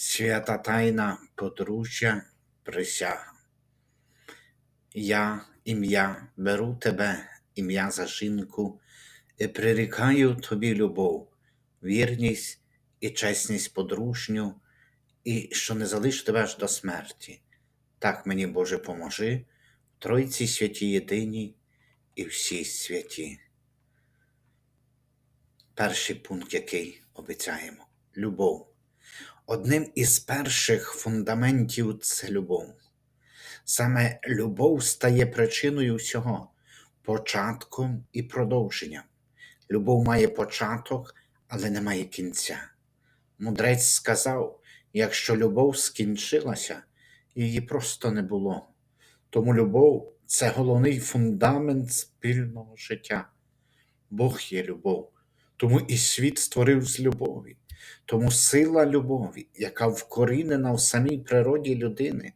Свята тайна подружжя присяга. Я, ім'я, беру тебе, ім'я за жінку, і прирікаю тобі любов, вірність і чесність подружню, і що не залиш тебе аж до смерті. Так мені, Боже, поможи, в Тройці святі єдині і всі святі. Перший пункт, який обіцяємо любов. Одним із перших фундаментів це любов. Саме любов стає причиною всього, початком і продовженням. Любов має початок, але не має кінця. Мудрець сказав: якщо любов скінчилася, її просто не було. Тому любов це головний фундамент спільного життя. Бог є любов, тому і світ створив з любові. Тому сила любові, яка вкорінена в самій природі людини,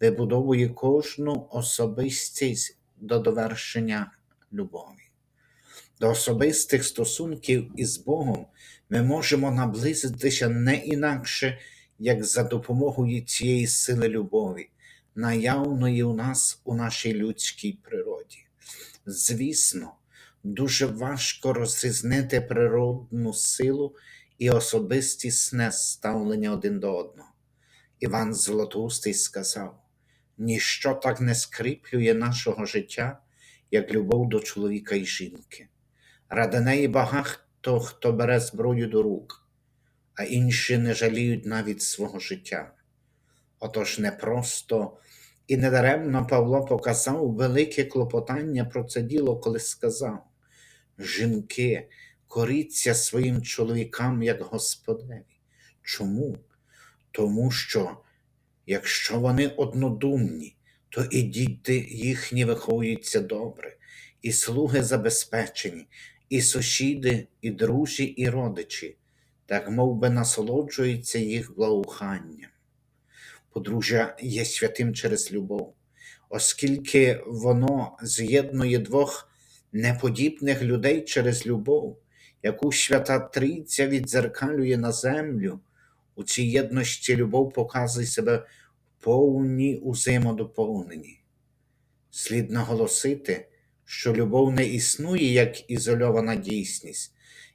вибудовує кожну особистість до довершення любові. До особистих стосунків із Богом ми можемо наблизитися не інакше, як за допомогою цієї сили любові, наявної у нас у нашій людській природі. Звісно, дуже важко розрізнити природну силу і особистісне ставлення один до одного. Іван Златоустий сказав: ніщо так не скріплює нашого життя, як любов до чоловіка і жінки. Ради неї багато хто бере зброю до рук, а інші не жаліють навіть свого життя. Отож непросто і недаремно Павло показав велике клопотання про це діло, коли сказав: Жінки, коріться своїм чоловікам як Господеві. Чому? Тому що якщо вони однодумні, то і діти їхні виховуються добре, і слуги забезпечені, і сусіди, і друзі, і родичі, так мов би насолоджуються їх благоуханням. Подружжя є святим через любов, оскільки воно з'єднує двох неподібних людей через любов, яку свята Трійця відзеркалює на землю. У цій єдності любов показує себе в повній узаємодоповненні. Слід наголосити, що любов не існує як ізольована дійсність,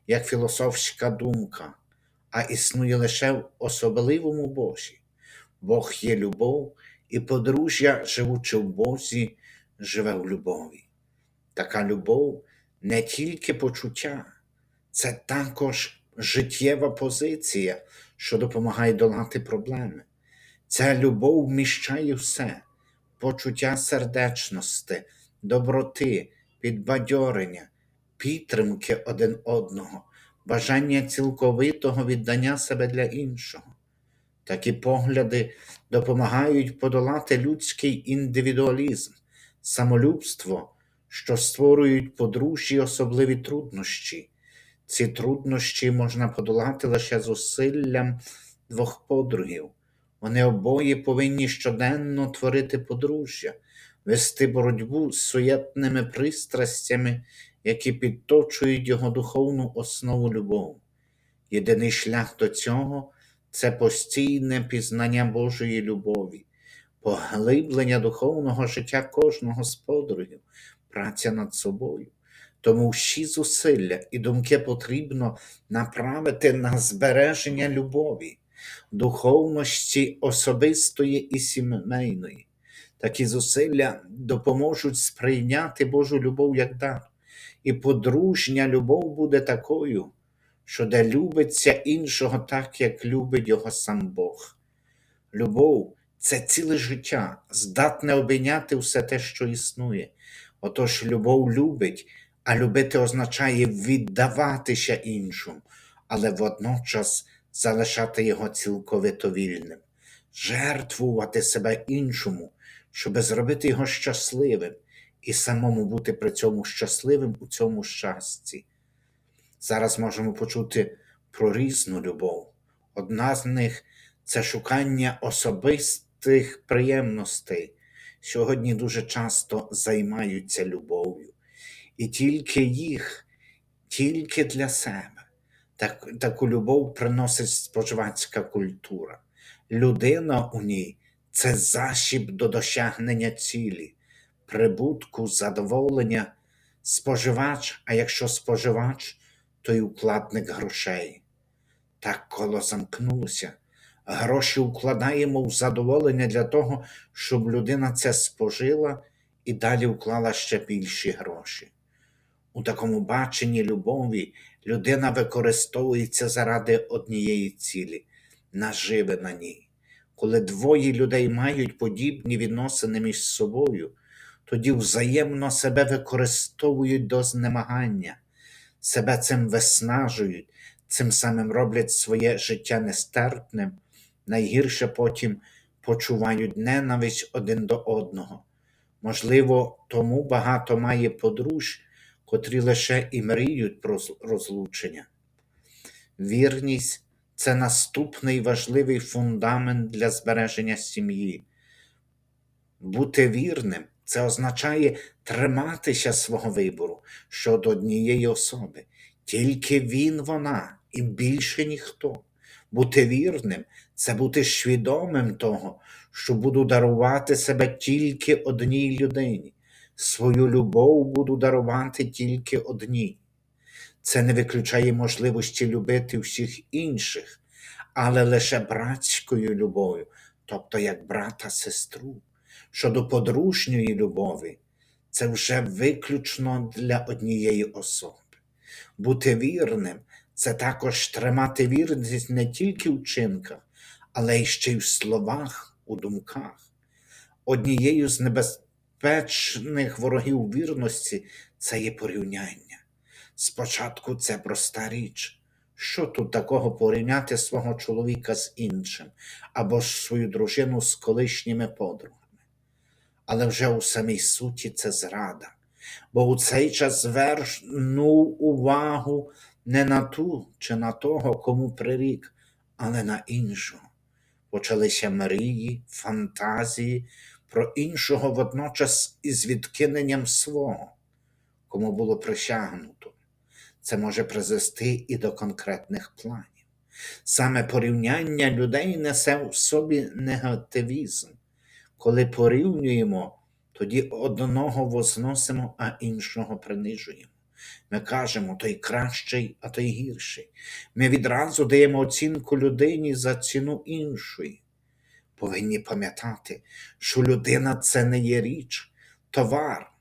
як філософська думка, а існує лише в особливому Божі. Бог є любов, і подружжя, живучи в Бозі, живе в любові. Така любов не тільки почуття, це також життєва позиція, що допомагає долати проблеми. Ця любов вміщає все, почуття сердечності, доброти, підбадьорення, підтримки один одного, бажання цілковитого віддання себе для іншого. Такі погляди допомагають подолати людський індивідуалізм, самолюбство, що створюють подружжі особливі труднощі. Ці труднощі можна подолати лише зусиллям двох подругів. Вони обоє повинні щоденно творити подружжя, вести боротьбу з суєтними пристрастями, які підточують його духовну основу любов. Єдиний шлях до цього це постійне пізнання Божої любові, поглиблення духовного життя кожного з подругів, праця над собою. Тому всі зусилля і думки потрібно направити на збереження любові, духовності особистої і сімейної. Такі зусилля допоможуть сприйняти Божу любов як дар, і подружня любов буде такою, що де любиться іншого так, як любить його сам Бог. Любов це ціле життя, здатне обійняти все те, що існує. Отож, любов любить, а любити означає віддаватися іншому, але водночас залишати його цілковито вільним, жертвувати себе іншому, щоб зробити його щасливим і самому бути при цьому щасливим у цьому щасті. Зараз можемо почути про різну любов. Одна з них це шукання особистих приємностей. Сьогодні дуже часто займаються любов'ю. І тільки їх, тільки для себе. Так, Таку любов приносить споживацька культура. Людина у ній це засіб до досягнення цілі, прибутку, задоволення, споживач, а якщо споживач, то й укладник грошей. Так коло замкнулося. Гроші укладаємо в задоволення для того, щоб людина це спожила і далі вклала ще більші гроші. У такому баченні любові людина використовується заради однієї цілі наживи на ній. Коли двоє людей мають подібні відносини між собою, тоді взаємно себе використовують до знемагання, себе цим виснажують, цим самим роблять своє життя нестерпним, найгірше потім почувають ненависть один до одного. Можливо, тому багато має подружжя, котрі лише і мріють про розлучення. Вірність це наступний важливий фундамент для збереження сім'ї. Бути вірним це означає триматися свого вибору щодо однієї особи. Тільки він, вона і більше ніхто. Бути вірним це бути свідомим того, що буду дарувати себе тільки одній людині. Свою любов буду дарувати тільки одній. Це не виключає можливості любити всіх інших, але лише братською любов'ю, тобто як брата сестру. Щодо подружньої любові, це вже виключно для однієї особи. Бути вірним це також тримати вірність не тільки в вчинках, але й ще й в словах, у думках. Однією з небезпечних ворогів вірності це є порівняння. Спочатку це проста річ. Що тут такого порівняти свого чоловіка з іншим, або ж свою дружину з колишніми подругами? Але вже у самій суті це зрада, бо у цей час звернув увагу не на ту чи на того, кому прирік, але на іншого. Почалися мрії, фантазії про іншого водночас із відкиненням свого, кому було присягнуто. Це може призвести і до конкретних планів. Саме порівняння людей несе в собі негативізм. Коли порівнюємо, тоді одного возносимо, а іншого принижуємо. Ми кажемо, той кращий, а той гірший. Ми відразу даємо оцінку людині за ціну іншої. Повинні пам'ятати, що людина це не є річ, товар.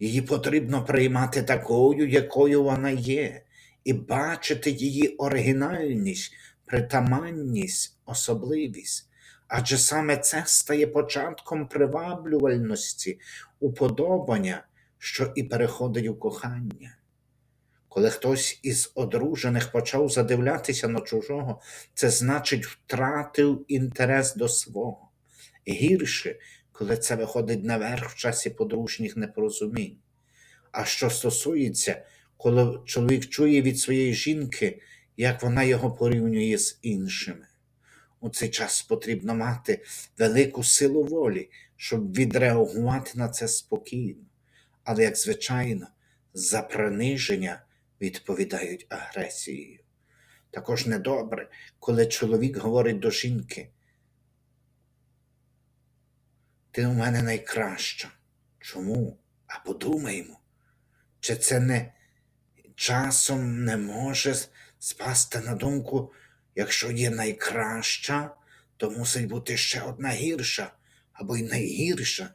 Її потрібно приймати такою, якою вона є, і бачити її оригінальність, притаманність, особливість. Адже саме це стає початком приваблювальності, уподобання, що і переходить у кохання. Коли хтось із одружених почав задивлятися на чужого, це значить втратив інтерес до свого. Гірше, коли це виходить наверх в часі подружніх непорозумінь. А що стосується, коли чоловік чує від своєї жінки, як вона його порівнює з іншими. У цей час потрібно мати велику силу волі, щоб відреагувати на це спокійно. Але, як звичайно, за приниження відповідають агресією. Також недобре, коли чоловік говорить до жінки, ти у мене найкраща. Чому? А подумаймо, чи це не часом не може спасти на думку, якщо є найкраща, то мусить бути ще одна гірша або й найгірша.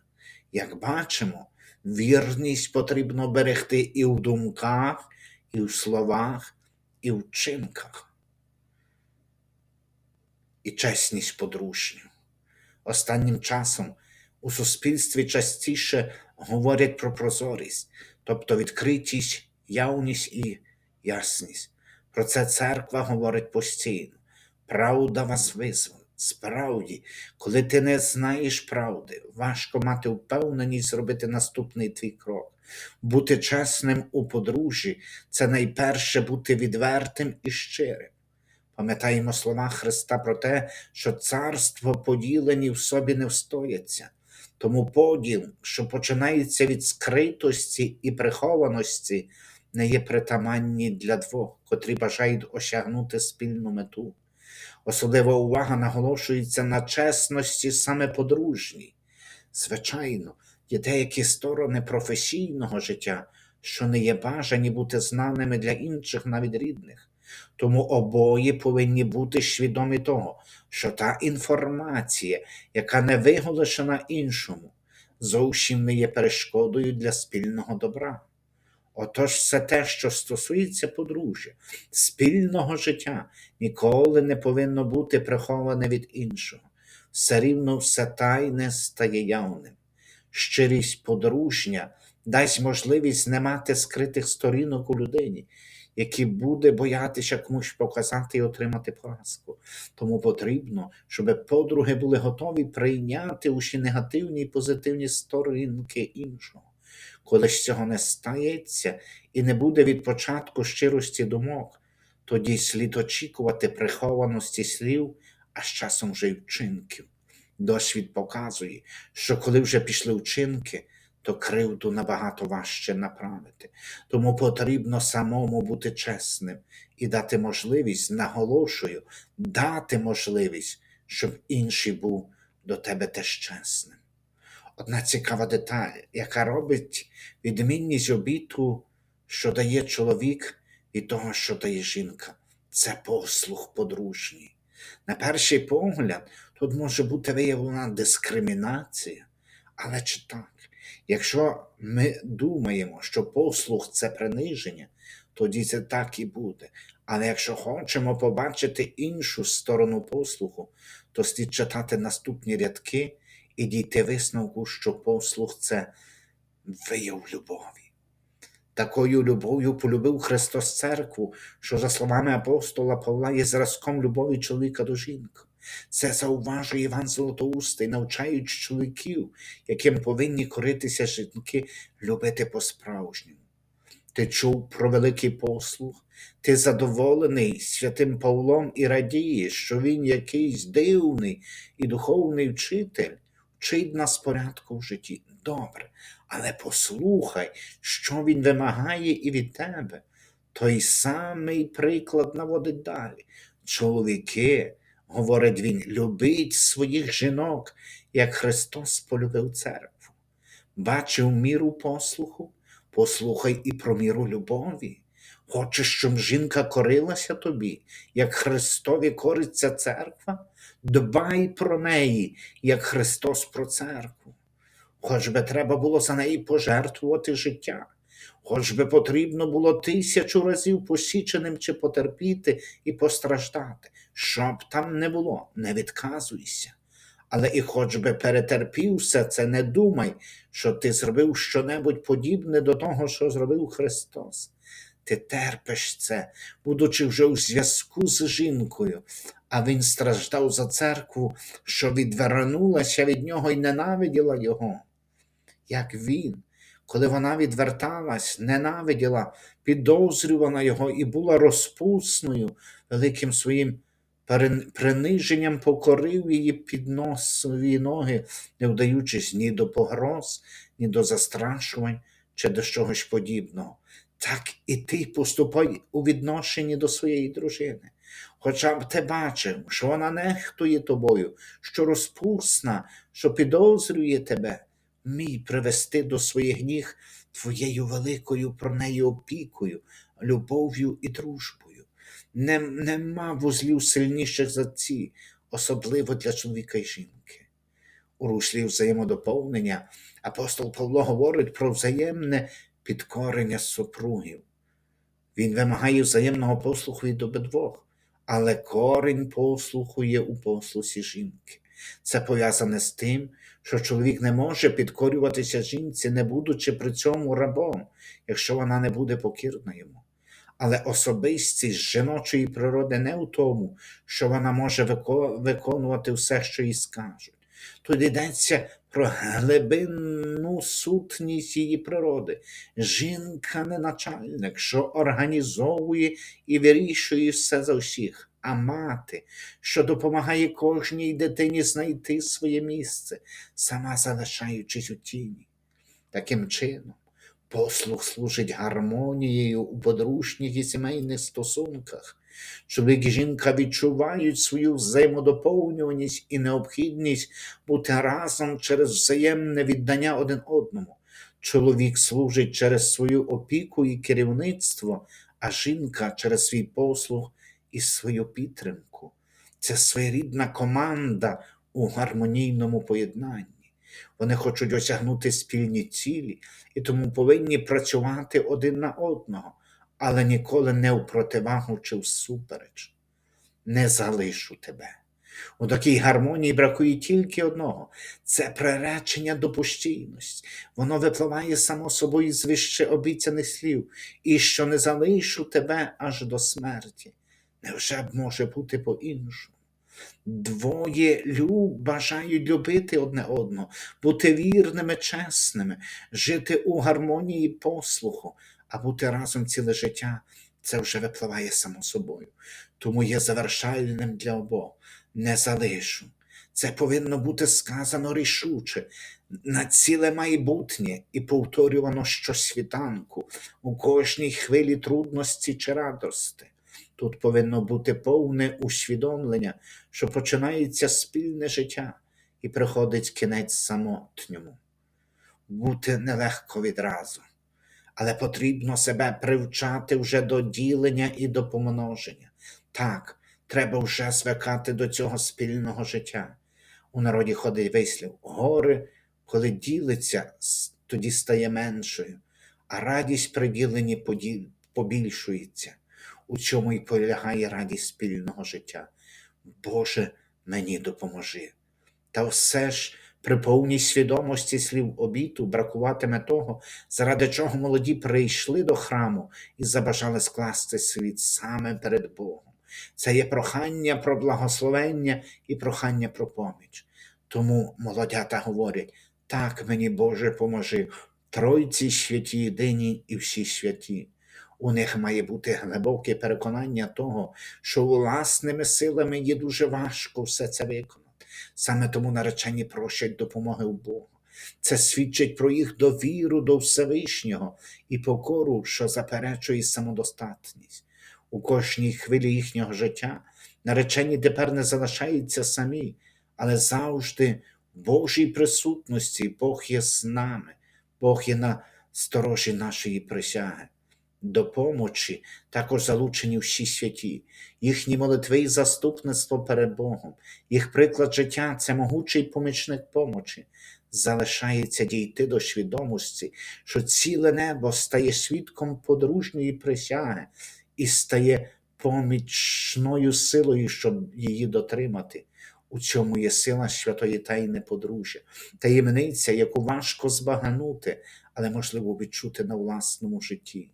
Як бачимо, вірність потрібно берегти і в думках, і в словах, і в вчинках. І чесність подружню. Останнім часом у суспільстві частіше говорять про прозорість, тобто відкритість, явність і ясність. Про це церква говорить постійно. Правда вас визволить. Справді, коли ти не знаєш правди, важко мати впевненість зробити наступний твій крок. Бути чесним у подружжі це найперше бути відвертим і щирим. Пам'ятаємо слова Христа про те, що царство поділені в собі не встояться. Тому поділ, що починається від скритості і прихованості, не є притаманні для двох, котрі бажають осягнути спільну мету. Особлива увага наголошується на чесності саме подружній. Звичайно, є деякі сторони професійного життя, що не є бажані бути знаними для інших, навіть рідних. Тому обоє повинні бути свідомі того, що та інформація, яка не виголошена іншому, зовсім не є перешкодою для спільного добра. Отож, все те, що стосується подружжя, спільного життя, ніколи не повинно бути приховане від іншого. Все рівно все тайне стає явним. Щирість подружня дасть можливість не мати скритих сторінок у людині, які буде боятися комусь показати і отримати поразку. Тому потрібно, щоб подруги були готові прийняти усі негативні і позитивні сторінки іншого. Коли ж цього не стається і не буде від початку щирості думок, тоді слід очікувати прихованості слів, а з часом вже й вчинків. Досвід показує, що коли вже пішли вчинки, то кривду набагато важче направити. Тому потрібно самому бути чесним і дати можливість, наголошую, дати можливість, щоб інший був до тебе теж чесним. Одна цікава деталь, яка робить відмінність обіту, що дає чоловік від того, що дає жінка, це послух подружній. На перший погляд, тут може бути виявлена дискримінація, але чи так? Якщо ми думаємо, що послух це приниження, тоді це так і буде. Але якщо хочемо побачити іншу сторону послуху, то слід читати наступні рядки і дійти висновку, що послух це вияв любові. Такою любов'ю полюбив Христос церкву, що, за словами апостола Павла, є зразком любові чоловіка до жінки. Це зауважує Іван Золотоустий, навчаючи чоловіків, яким повинні коритися жінки, любити по-справжньому. Ти чув про великий послуг, ти задоволений святим Павлом і радієш, що він якийсь дивний і духовний вчитель, вчить нас порядку в житті. Добре, але послухай, що він вимагає і від тебе. Той самий приклад наводить далі. Чоловіки, говорить він, любіть своїх жінок, як Христос полюбив церкву. Бачив міру послуху, послухай і про міру любові. Хочеш, щоб жінка корилася тобі, як Христові кориться церква? Дбай про неї, як Христос про церкву. Хоч би треба було за неї пожертвувати життя, хоч би потрібно було тисячу разів посіченим чи потерпіти і постраждати, щоб там не було, не відказуйся. Але і хоч би перетерпів все це, не думай, що ти зробив щонебудь подібне до того, що зробив Христос. Ти терпиш це, будучи вже у зв'язку з жінкою, а він страждав за церкву, що відвернулася від нього і ненавиділа його. Як він, коли вона відверталась, ненавиділа, підозрювана його і була розпусною, великим своїм приниженням покорив її під носові ноги, не вдаючись ні до погроз, ні до застрашувань чи до чогось подібного. Так і ти поступай у відношенні до своєї дружини. Хоча б ти бачив, що вона нехтує тобою, що розпусна, що підозрює тебе, мій привести до своїх ніг твоєю великою про неї опікою, любов'ю і дружбою. Не, нема вузлів сильніших за ці, особливо для чоловіка і жінки. У руслі взаємодоповнення апостол Павло говорить про взаємне підкорення супругів. Він вимагає взаємного послуху від обидвох, але корінь послуху є у послусі жінки. Це пов'язане з тим, що чоловік не може підкорюватися жінці, не будучи при цьому рабом, якщо вона не буде покірна йому. Але особистість жіночої природи не у тому, що вона може виконувати все, що їй скажуть. Тут йдеться про глибинну сутність її природи. Жінка не начальник, що організовує і вирішує все за всіх, а мати, що допомагає кожній дитині знайти своє місце, сама залишаючись у тіні. Таким чином, послуг служить гармонією у подружніх і сімейних стосунках. Чоловік і жінка відчувають свою взаємодоповнюваність і необхідність бути разом через взаємне віддання один одному. Чоловік служить через свою опіку і керівництво, а жінка через свій послуг і свою підтримку. Це своєрідна команда у гармонійному поєднанні. Вони хочуть осягнути спільні цілі і тому повинні працювати один на одного, але ніколи не в противагу чи всупереч. Не залишу тебе. У такій гармонії бракує тільки одного це приречення до постійності. Воно випливає само собою з вище обіцяних слів, і що не залишу тебе аж до смерті. Невже б може бути по-іншому? Двоє люб бажають любити одне одного, бути вірними, чесними, жити у гармонії послуху, а бути разом ціле життя це вже випливає само собою. Тому є завершальним для обох. Не залишу. Це повинно бути сказано рішуче, на ціле майбутнє і повторювано щосвітанку, у кожній хвилі трудності чи радости. Тут повинно бути повне усвідомлення, що починається спільне життя і приходить кінець самотньому. Бути нелегко відразу, але потрібно себе привчати вже до ділення і до помноження. Так, треба вже звикати до цього спільного життя. У народі ходить вислів гори, коли ділиться, тоді стає меншою, а радість при діленні побільшується. У цьому й полягає радість спільного життя. Боже, мені допоможи. Та все ж при повній свідомості слів обіту бракуватиме того, заради чого молоді прийшли до храму і забажали скласти світ саме перед Богом. Це є прохання про благословення і прохання про поміч. Тому молодята говорять: так мені Боже поможи, Тройці святі єдині і всі святі. У них має бути глибоке переконання того, що власними силами є дуже важко все це виконати. Саме тому наречені просять допомоги у Бога. Це свідчить про їх довіру до Всевишнього і покору, що заперечує самодостатність. У кожній хвилі їхнього життя наречені тепер не залишаються самі, але завжди в Божій присутності Бог є з нами, Бог є на сторожі нашої присяги. До також залучені всі святі, їхні молитви і заступництво перед Богом, їх приклад життя це могучий помічник помочі. Залишається дійти до свідомості, що ціле небо стає свідком подружньої присяги і стає помічною силою, щоб її дотримати. У цьому є сила святої тайни подружжя, таємниця, яку важко збагнути, але можливо відчути на власному житті.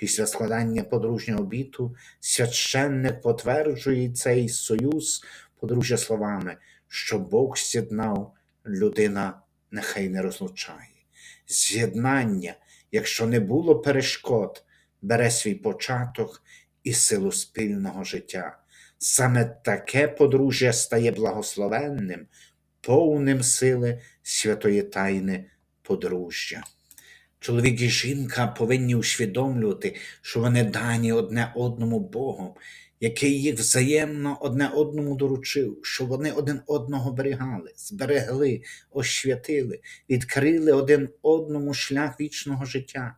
Після складання подружнього обіту священник потверджує цей союз подружжя словами, що Бог з'єднав, людина нехай не розлучає. З'єднання, якщо не було перешкод, бере свій початок і силу спільного життя. Саме таке подружжя стає благословенним, повним сили святої тайни подружжя. Чоловік і жінка повинні усвідомлювати, що вони дані одне одному Богом, який їх взаємно одне одному доручив, що вони один одного берігали, зберегли, освятили, відкрили один одному шлях вічного життя.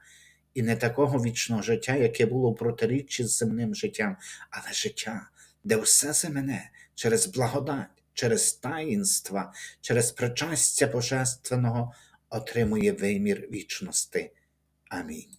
І не такого вічного життя, яке було в протиріччі з земним життям, але життя, де все земне через благодать, через таїнства, через причастя Божественного отримує вимір вічності. Амінь.